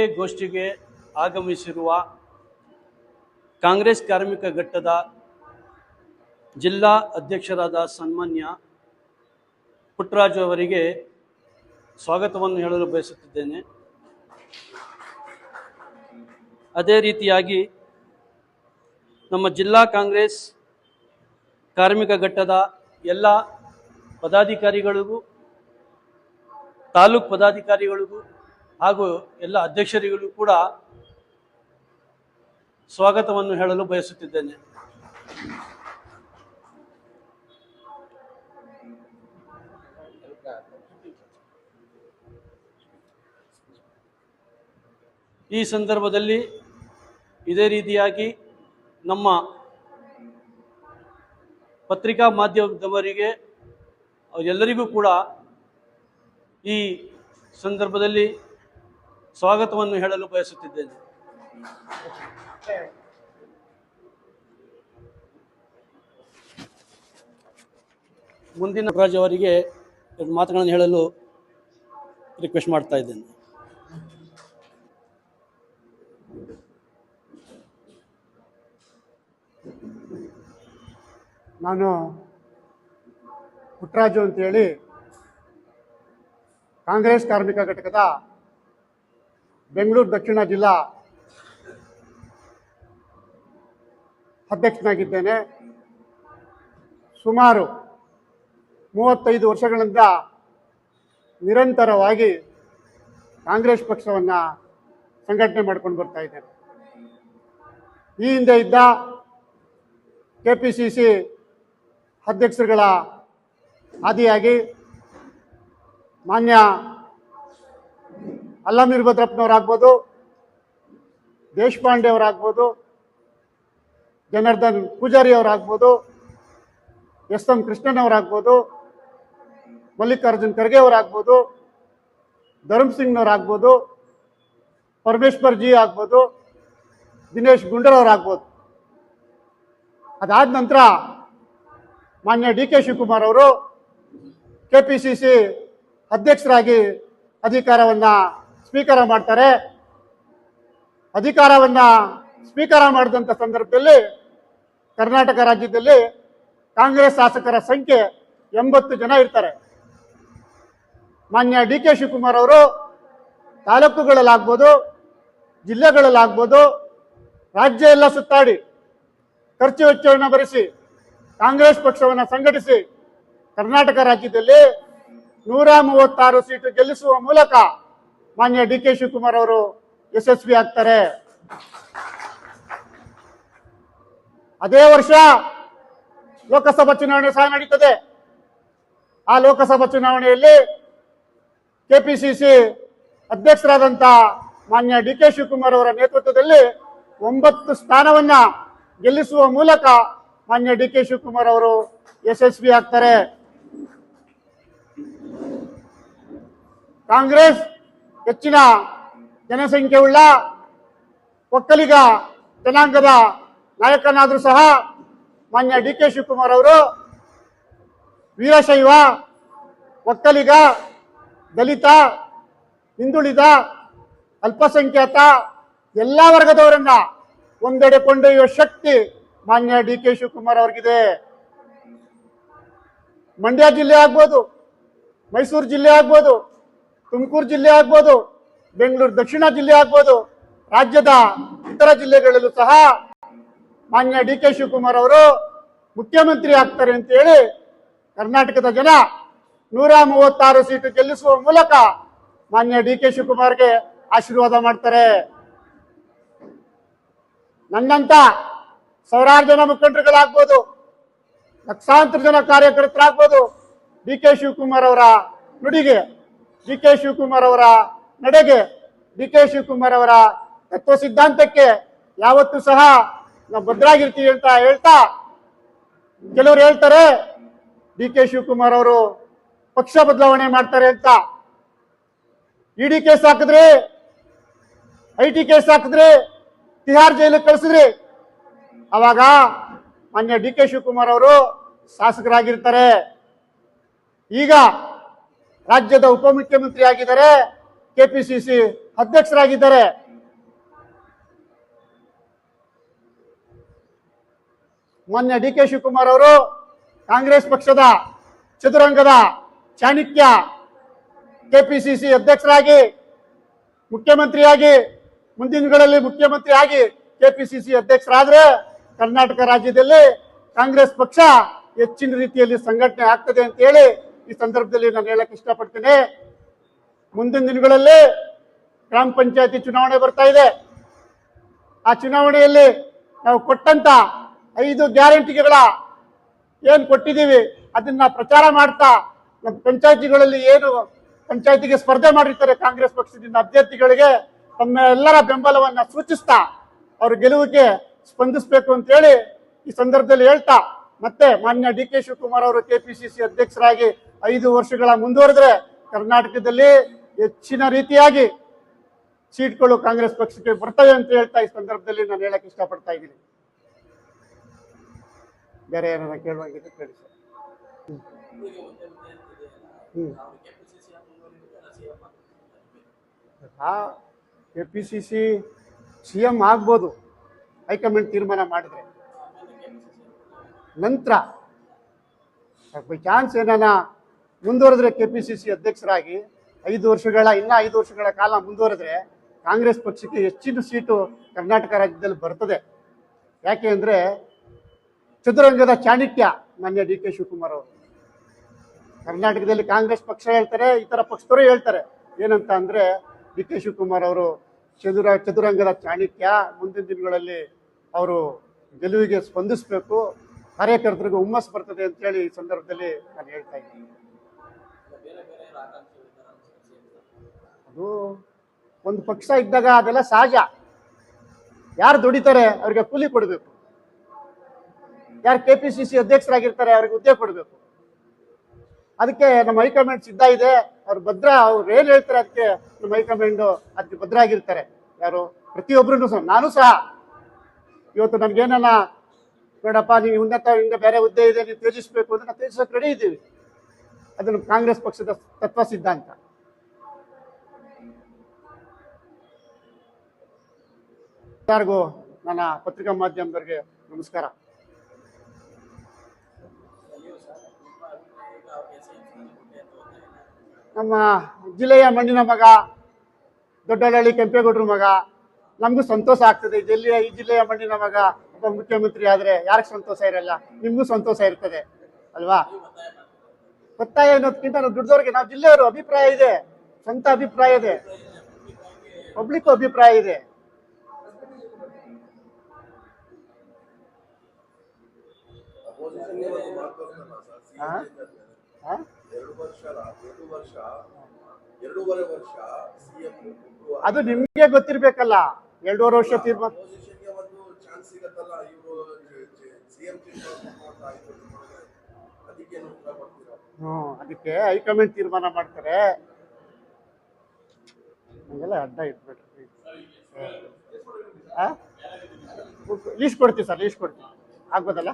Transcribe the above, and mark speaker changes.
Speaker 1: ಪತ್ರಿಕೆಗೋಷ್ಠಿಗೆ ಆಗಮಿಸಿರುವ ಕಾಂಗ್ರೆಸ್ ಕಾರ್ಮಿಕ ಘಟ್ಟದ ಜಿಲ್ಲಾ ಅಧ್ಯಕ್ಷರಾದ ಸನ್ಮಾನ್ಯ ಪುಟ್ಟರಾಜು ಅವರಿಗೆ ಸ್ವಾಗತವನ್ನು ಹೇಳಲು ಬಯಸುತ್ತಿದ್ದೇನೆ. ಅದೇ ರೀತಿಯಾಗಿ ನಮ್ಮ ಜಿಲ್ಲಾ ಕಾಂಗ್ರೆಸ್ ಕಾರ್ಮಿಕ ಘಟ್ಟದ ಎಲ್ಲ ಪದಾಧಿಕಾರಿಗಳಿಗೂ, ತಾಲೂಕು ಪದಾಧಿಕಾರಿಗಳಿಗೂ ಹಾಗೂ ಎಲ್ಲ ಅಧ್ಯಕ್ಷರಿಗೂ ಕೂಡ ಸ್ವಾಗತವನ್ನು ಹೇಳಲು ಬಯಸುತ್ತಿದ್ದೇನೆ. ಈ ಸಂದರ್ಭದಲ್ಲಿ ಇದೇ ರೀತಿಯಾಗಿ ನಮ್ಮ ಪತ್ರಿಕಾ ಮಾಧ್ಯಮದವರಿಗೆ ಎಲ್ಲರಿಗೂ ಕೂಡ ಈ ಸಂದರ್ಭದಲ್ಲಿ ಸ್ವಾಗತವನ್ನು ಹೇಳಲು ಬಯಸುತ್ತಿದ್ದೇನೆ. ಮುಂದಿನ ರಾಜ್ ಅವರಿಗೆ ಮಾತುಗಳನ್ನು ಹೇಳಲು ರಿಕ್ವೆಸ್ಟ್ ಮಾಡ್ತಾ ಇದ್ದೇನೆ.
Speaker 2: ನಾನು ಪುಟ್ಟರಾಜು ಅಂತೇಳಿ ಕಾಂಗ್ರೆಸ್ ಕಾರ್ಮಿಕ ಘಟಕದ ಬೆಂಗಳೂರು ದಕ್ಷಿಣ ಜಿಲ್ಲಾ ಅಧ್ಯಕ್ಷನಾಗಿದ್ದೇನೆ. ಸುಮಾರು ಮೂವತ್ತೈದು ವರ್ಷಗಳಿಂದ ನಿರಂತರವಾಗಿ ಕಾಂಗ್ರೆಸ್ ಪಕ್ಷವನ್ನು ಸಂಘಟನೆ ಮಾಡ್ಕೊಂಡು ಬರ್ತಾ ಇದ್ದೇನೆ. ಈ ಹಿಂದೆ ಇದ್ದ ಕೆ ಪಿ ಸಿ ಸಿ ಅಧ್ಯಕ್ಷರುಗಳ ಆದಿಯಾಗಿ ಮಾನ್ಯ ಅಲ್ಲಮೀರ್ ಭದ್ರಪ್ಪನವರಾಗ್ಬೋದು ದೇಶಪಾಂಡೆ ಅವರಾಗ್ಬೋದು ಜನಾರ್ದನ್ ಪೂಜಾರಿ ಅವರಾಗ್ಬೋದು ಎಸ್ ಎಂ ಆಗ್ಬೋದು ಮಲ್ಲಿಕಾರ್ಜುನ್ ಖರ್ಗೆ ಅವರಾಗ್ಬೋದು, ಧರ್ಮ್ ಸಿಂಗ್ನವರಾಗ್ಬೋದು, ಪರಮೇಶ್ವರ್ ಜಿ ಆಗ್ಬೋದು, ದಿನೇಶ್ ಗುಂಡೂರವರಾಗ್ಬೋದು ಅದಾದ ನಂತರ ಮಾನ್ಯ ಡಿ ಕೆ ಶಿವಕುಮಾರ್ ಅವರು ಕೆ ಪಿ ಸಿ ಸಿ ಅಧ್ಯಕ್ಷರಾಗಿ ಅಧಿಕಾರವನ್ನು ಸ್ವೀಕಾರ ಮಾಡ್ತಾರೆ. ಅಧಿಕಾರವನ್ನ ಸ್ವೀಕಾರ ಮಾಡಿದಂಥ ಸಂದರ್ಭದಲ್ಲಿ ಕರ್ನಾಟಕ ರಾಜ್ಯದಲ್ಲಿ ಕಾಂಗ್ರೆಸ್ ಶಾಸಕರ ಸಂಖ್ಯೆ ಎಂಬತ್ತು ಜನ ಇರ್ತಾರೆ. ಮಾನ್ಯ ಡಿ ಕೆ ಶಿವಕುಮಾರ್ ಅವರು ತಾಲೂಕುಗಳಲ್ಲಾಗ್ಬೋದು, ಜಿಲ್ಲೆಗಳಲ್ಲಾಗ್ಬೋದು, ರಾಜ್ಯ ಎಲ್ಲ ಸುತ್ತಾಡಿ ಖರ್ಚು ವೆಚ್ಚವನ್ನು ಭರಿಸಿ ಕಾಂಗ್ರೆಸ್ ಪಕ್ಷವನ್ನು ಸಂಘಟಿಸಿ ಕರ್ನಾಟಕ ರಾಜ್ಯದಲ್ಲಿ ನೂರ ಮೂವತ್ತಾರು ಸೀಟು ಗೆಲ್ಲಿಸುವ ಮೂಲಕ ಮಾನ್ಯ ಡಿ ಕೆ ಶಿವಕುಮಾರ್ ಅವರು ಯಶಸ್ವಿ ಆಗ್ತಾರೆ. ಅದೇ ವರ್ಷ ಲೋಕಸಭಾ ಚುನಾವಣೆ ಸಹ ನಡೀತದೆ. ಆ ಲೋಕಸಭಾ ಚುನಾವಣೆಯಲ್ಲಿ ಕೆಪಿಸಿಸಿ ಅಧ್ಯಕ್ಷರಾದಂತಹ ಮಾನ್ಯ ಡಿ ಕೆ ಶಿವಕುಮಾರ್ ಅವರ ನೇತೃತ್ವದಲ್ಲಿ ಒಂಬತ್ತು ಸ್ಥಾನವನ್ನ ಗೆಲ್ಲಿಸುವ ಮೂಲಕ ಮಾನ್ಯ ಡಿ ಕೆ ಶಿವಕುಮಾರ್ ಅವರು ಯಶಸ್ವಿ ಆಗ್ತಾರೆ. ಕಾಂಗ್ರೆಸ್ ಹೆಚ್ಚಿನ ಜನಸಂಖ್ಯೆ ಉಳ್ಳ ಒಕ್ಕಲಿಗ ಜನಾಂಗದ ನಾಯಕನಾದರೂ ಸಹ ಮಾನ್ಯ ಡಿ ಕೆ ಶಿವಕುಮಾರ್ ಅವರು ವೀರಶೈವ, ಒಕ್ಕಲಿಗ, ದಲಿತ, ಹಿಂದುಳಿದ, ಅಲ್ಪಸಂಖ್ಯಾತ ಎಲ್ಲ ವರ್ಗದವರನ್ನ ಒಂದೆಡೆ ಕೊಂಡೊಯ್ಯುವ ಶಕ್ತಿ ಮಾನ್ಯ ಡಿ ಕೆ ಶಿವಕುಮಾರ್ ಅವ್ರಿಗಿದೆ. ಮಂಡ್ಯ ಜಿಲ್ಲೆ ಆಗ್ಬೋದು, ಮೈಸೂರು ಜಿಲ್ಲೆ ಆಗ್ಬೋದು ತುಮಕೂರು ಜಿಲ್ಲೆ ಆಗ್ಬೋದು, ಬೆಂಗಳೂರು ದಕ್ಷಿಣ ಜಿಲ್ಲೆ ಆಗ್ಬೋದು, ರಾಜ್ಯದ ಇತರ ಜಿಲ್ಲೆಗಳಲ್ಲೂ ಸಹ ಮಾನ್ಯ ಡಿ ಕೆ ಶಿವಕುಮಾರ್ ಅವರು ಮುಖ್ಯಮಂತ್ರಿ ಆಗ್ತಾರೆ ಅಂತ ಹೇಳಿ ಕರ್ನಾಟಕದ ಜನ ನೂರ ಮೂವತ್ತಾರು ಸೀಟು ಗೆಲ್ಲಿಸುವ ಮೂಲಕ ಮಾನ್ಯ ಡಿ ಕೆ ಶಿವಕುಮಾರ್ಗೆ ಆಶೀರ್ವಾದ ಮಾಡ್ತಾರೆ. ನನ್ನಂತ ಸಾವಿರಾರು ಜನ ಮುಖಂಡರುಗಳಾಗ್ಬೋದು, ಲಕ್ಷಾಂತರ ಜನ ಕಾರ್ಯಕರ್ತರಾಗ್ಬೋದು ಡಿ ಕೆ ಶಿವಕುಮಾರ್ ಅವರ ನುಡಿಗೆ ಡಿ ಕೆ ಶಿವಕುಮಾರ್ ಅವರ ನಡೆಗೆ ಡಿ ಕೆ ಶಿವಕುಮಾರ್ ಅವರ ತತ್ವ ಸಿದ್ಧಾಂತಕ್ಕೆ ಯಾವತ್ತು ಸಹ ನಾವು ಭದ್ರಾಗಿರ್ತೀವಿ ಅಂತ ಹೇಳ್ತಾ ಕೆಲವರು ಹೇಳ್ತಾರೆ, ಡಿ ಕೆ ಶಿವಕುಮಾರ್ ಅವರು ಪಕ್ಷ ಬದಲಾವಣೆ ಮಾಡ್ತಾರೆ ಅಂತ. ಇಡಿ ಕೇಸ್ ಹಾಕಿದ್ರಿ ಐ ಟಿ ಕೇಸ್ ಹಾಕಿದ್ರಿ, ತಿಹಾರ್ ಜೈಲಿಗೆ ಕಳಿಸಿದ್ರಿ ಅವಾಗ ಮಾನ್ಯ ಡಿ ಕೆ ಶಿವಕುಮಾರ್ ಅವರು ಶಾಸಕರಾಗಿರ್ತಾರೆ. ಈಗ ರಾಜ್ಯದ ಉಪಮುಖ್ಯಮಂತ್ರಿ ಆಗಿದ್ದಾರೆ ಕೆಪಿಸಿಸಿ ಅಧ್ಯಕ್ಷರಾಗಿದ್ದಾರೆ. ಮೊನ್ನೆ ಡಿ ಕೆ ಶಿವಕುಮಾರ್ ಅವರು, ಕಾಂಗ್ರೆಸ್ ಪಕ್ಷದ ಚದುರಂಗದ ಚಾಣಕ್ಯ ಕೆಪಿಸಿಸಿ ಅಧ್ಯಕ್ಷರಾಗಿ, ಮುಖ್ಯಮಂತ್ರಿಯಾಗಿ, ಮುಂದಿನಗಳಲ್ಲಿ ದಿನಗಳಲ್ಲಿ ಮುಖ್ಯಮಂತ್ರಿ ಆಗಿ ಕೆಪಿಸಿಸಿ ಅಧ್ಯಕ್ಷರಾದ್ರೆ ಕರ್ನಾಟಕ ರಾಜ್ಯದಲ್ಲಿ ಕಾಂಗ್ರೆಸ್ ಪಕ್ಷ ಹೆಚ್ಚಿನ ರೀತಿಯಲ್ಲಿ ಸಂಘಟನೆ ಆಗ್ತದೆ ಅಂತ ಹೇಳಿ ಈ ಸಂದರ್ಭದಲ್ಲಿ ನಾನು ಹೇಳಕ್ ಇಷ್ಟಪಡ್ತೇನೆ, ಮುಂದಿನ ದಿನಗಳಲ್ಲಿ ಗ್ರಾಮ ಪಂಚಾಯತಿ ಚುನಾವಣೆ ಬರ್ತಾ ಇದೆ. ಆ ಚುನಾವಣೆಯಲ್ಲಿ ನಾವು ಕೊಟ್ಟಂತ ಐದು ಗ್ಯಾರಂಟಿಗಳ ಏನ್ ಕೊಟ್ಟಿದ್ದೀವಿ, ಅದನ್ನ ಪ್ರಚಾರ ಮಾಡ್ತಾ ನಮ್ಮ ಪಂಚಾಯತಿಗಳಲ್ಲಿ ಏನು ಪಂಚಾಯತಿಗೆ ಸ್ಪರ್ಧೆ ಮಾಡಿರ್ತಾರೆ ಕಾಂಗ್ರೆಸ್ ಪಕ್ಷದಿಂದ ಅಭ್ಯರ್ಥಿಗಳಿಗೆ, ತಮ್ಮ ಎಲ್ಲರ ಬೆಂಬಲವನ್ನ ಸೂಚಿಸ್ತಾ ಅವ್ರ ಗೆಲುವಿಗೆ ಸ್ಪಂದಿಸಬೇಕು ಅಂತ ಹೇಳಿ ಈ ಸಂದರ್ಭದಲ್ಲಿ ಹೇಳ್ತಾ ಮತ್ತೆ ಮಾನ್ಯ ಡಿ ಕೆ ಶಿವಕುಮಾರ್ ಅವರು ಕೆಪಿಸಿಸಿ ಅಧ್ಯಕ್ಷರಾಗಿ ಐದು ವರ್ಷಗಳ ಮುಂದುವರೆದ್ರೆ ಕರ್ನಾಟಕದಲ್ಲಿ ಹೆಚ್ಚಿನ ರೀತಿಯಾಗಿ ಸೀಟ್ಗಳು ಕಾಂಗ್ರೆಸ್ ಪಕ್ಷಕ್ಕೆ ಬರ್ತವೆ ಅಂತ ಹೇಳ್ತಾ ಈ ಸಂದರ್ಭದಲ್ಲಿ ನಾನು ಹೇಳಕ್ ಇಷ್ಟಪಡ್ತಾ ಇದ್ದೀನಿ. ಬೇರೆ ಏನಾರ ಕೇಳುವಾಗಿದ್ದು ಕೇಳಿ sir. K P C C C M ಆಗ್ಬೋದು. ಹೈಕಮಾಂಡ್ ತೀರ್ಮಾನ ಮಾಡಿದ್ರೆ. ನಂತರ ಬೈ ಚಾನ್ಸ್ ಏನಾನ ಮುಂದುವರೆದ್ರೆ ಕೆ ಪಿ ಸಿ ಸಿ ಅಧ್ಯಕ್ಷರಾಗಿ ಐದು ವರ್ಷಗಳ, ಇನ್ನ ಐದು ವರ್ಷಗಳ ಕಾಲ ಮುಂದುವರೆದ್ರೆ ಕಾಂಗ್ರೆಸ್ ಪಕ್ಷಕ್ಕೆ ಹೆಚ್ಚಿನ ಸೀಟು ಕರ್ನಾಟಕ ರಾಜ್ಯದಲ್ಲಿ ಬರ್ತದೆ. ಯಾಕೆ ಅಂದರೆ ಚದುರಂಗದ ಚಾಣಕ್ಯ ಮಾನ್ಯ ಡಿ ಕೆ ಶಿವಕುಮಾರ್ ಅವರು. ಕರ್ನಾಟಕದಲ್ಲಿ ಕಾಂಗ್ರೆಸ್ ಪಕ್ಷ ಹೇಳ್ತಾರೆ ಇತರ ಪಕ್ಷದವರು ಹೇಳ್ತಾರೆ. ಏನಂತ ಅಂದ್ರೆ ಡಿ ಕೆ ಶಿವಕುಮಾರ್ ಅವರು ಚದುರ, ಚದುರಂಗದ ಚಾಣಕ್ಯ ಮುಂದಿನ ದಿನಗಳಲ್ಲಿ ಅವರು ಗೆಲುವಿಗೆ ಸ್ಪಂದಿಸಬೇಕು. ಕಾರ್ಯಕರ್ತರಿಗೆ ಹುಮ್ಮಸ್ ಬರ್ತದೆ ಅಂತ ಹೇಳಿ ಈ ಸಂದರ್ಭದಲ್ಲಿ ನಾನು ಹೇಳ್ತಾ ಇದ್ದೀನಿ. ಅದು ಒಂದು ಪಕ್ಷ ಇದ್ದಾಗ ಅದೆಲ್ಲ ಸಹಜ. ಯಾರು ದುಡಿತಾರೆ ಅವ್ರಿಗೆ ಕೂಲಿ ಕೊಡಬೇಕು. ಯಾರು ಕೆ ಪಿ ಸಿ ಸಿ ಅಧ್ಯಕ್ಷರಾಗಿರ್ತಾರೆ ಅವ್ರಿಗೆ ಹುದ್ದೆ ಕೊಡಬೇಕು. ಅದಕ್ಕೆ ನಮ್ಮ ಹೈಕಮಾಂಡ್ ಸಿದ್ಧ ಇದೆ. ಅವ್ರು ಭದ್ರ, ಅವ್ರು ಏನು ಹೇಳ್ತಾರೆ ಅದಕ್ಕೆ ನಮ್ಮ ಹೈಕಮಾಂಡ್ ಅದಕ್ಕೆ ಭದ್ರ ಆಗಿರ್ತಾರೆ ಯಾರು? ಪ್ರತಿಯೊಬ್ಬರೂ ಸಹ. ನಾನು ಸಹ. ಇವತ್ತು ನಮ್ಗೇನನ್ನ ಬೇಡಪ್ಪ, ನೀವು ಉನ್ನತ ಹಿಂದೆ ಬೇರೆ ಹುದ್ದೆ ಇದೆ, ನೀವು ತ್ಯಜಿಸಬೇಕು ಅಂತ ನಾವು ತ್ಯಜಿಸೋಕೆ ರೆಡಿ ಇದ್ದೀವಿ. ಅದನ್ನು ಕಾಂಗ್ರೆಸ್ ಪಕ್ಷದ ತತ್ವ ಸಿದ್ಧಾಂತ. ಎಲ್ಲರಿಗೂ ನನ್ನ ಪತ್ರಿಕಾ ಮಾಧ್ಯಮದವರಿಗೆ ನಮಸ್ಕಾರ. ನಮ್ಮ ಜಿಲ್ಲೆಯ ಮಣ್ಣಿನ ಮಗ, ದೊಡ್ಡಹಳ್ಳಿ ಕೆಂಪೇಗೌಡ್ರ ಮಗ ನಮಗೂ ಸಂತೋಷ ಆಗ್ತದೆ ಜಿಲ್ಲೆಯ ಈ ಜಿಲ್ಲೆಯ ಮಣ್ಣಿ ನಮಗ ಒಬ್ಬ ಮುಖ್ಯಮಂತ್ರಿ ಆದ್ರೆ ಯಾರಿಗೆ ಸಂತೋಷ ಇರಲ್ಲ ನಿಮ್ಗೂ ಸಂತೋಷ ಇರ್ತದೆ ಅಲ್ವಾ ಒತ್ತಾಯ ಅನ್ನೋದಕ್ಕಿಂತ ನಾವು ದುಡ್ದವ್ರಿಗೆ ನಾವು ಜಿಲ್ಲೆಯವರು ಅಭಿಪ್ರಾಯ ಇದೆ ಸ್ವಂತ ಅಭಿಪ್ರಾಯ ಇದೆ ಪಬ್ಲಿಕ್ ಅಭಿಪ್ರಾಯ ಇದೆ ಅದು ನಿಮ್ಗೆ ಗೊತ್ತಿರ್ಬೇಕಲ್ಲ ಎರಡೂವರೆ ವರ್ಷ ತೀರ್ಮಾನ ಹ್ಞೂ ಅದಕ್ಕೆ ಹೈಕಮಾಂಡ್ ತೀರ್ಮಾನ ಮಾಡ್ತಾರೆ. ಹಂಗೆಲ್ಲ ಅಡ್ಡ ಇಟ್ಬಿಟ್ರಿ. ಲೀಸ್ಟ್ ಕೊಡ್ತೀವಿ ಸರ್ ಲೀಸ್ಟ್ ಕೊಡ್ತೀವಿ. ಆಗ್ಬೋದಲ್ಲ?